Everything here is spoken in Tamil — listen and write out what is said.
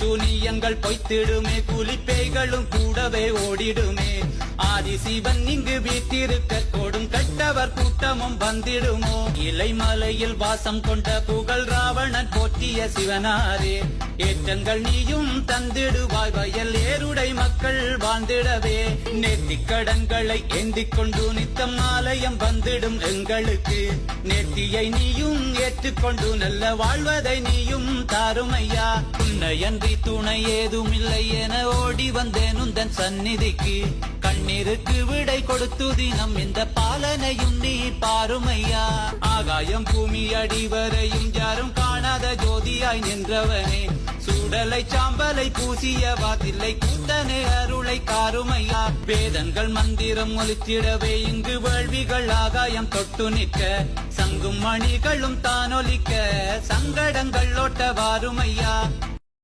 சூனியங்கள் பொய்த்திடுமே புலிப்பேய்களும் கூடவே ஓடிடுமே. ஆதிசிவன் இங்கு வீட்டிருக்க கொடும் கட்டவர் கூட்டமும் வந்திடுமோ? இலைமலையில் வாசம் கொண்ட புகழ் ராவணன் போற்றிய சிவனாரே. ஏற்றங்கள் நீயும் தந்திடுவாய் வயல் பேருடை மக்கள் வாழ்ந்திடவே. நேர்த்திக் கடன்களை ஏந்திக் கொண்டு நித்தம் ஆலயம் வந்திடும் எங்களுக்கு. நேர்த்தியை நீயும் ஏற்றுக்கொண்டு நல்ல வாழ்வதை நீயும் தாருமையா. உன்னையன்றி துணை ஏதும் இல்லை என ஓடி வந்தேன் உந்தன் சந்நிதிக்கு. கண்ணீருக்கு விடை கொடுத்து தினம் இந்த பாலனையும் நீ பாருமையா. ஆகாயம் பூமி அடிவரையும் யாரும் காணாத ஜோதியாய் நின்றவனே. சூடலை சாம்பலை பூசிய வாத்தில்லை. கூத்தனே அருளை காருமையா. வேதங்கள் மந்திரம் ஒலித்திடவே இங்கு வேள்விகள் ஆகாயம் தொட்டு நிற்க. சங்கும் மணிகளும் தானொலிக்க. சங்கடங்கள் ஓட்ட வாருமையா.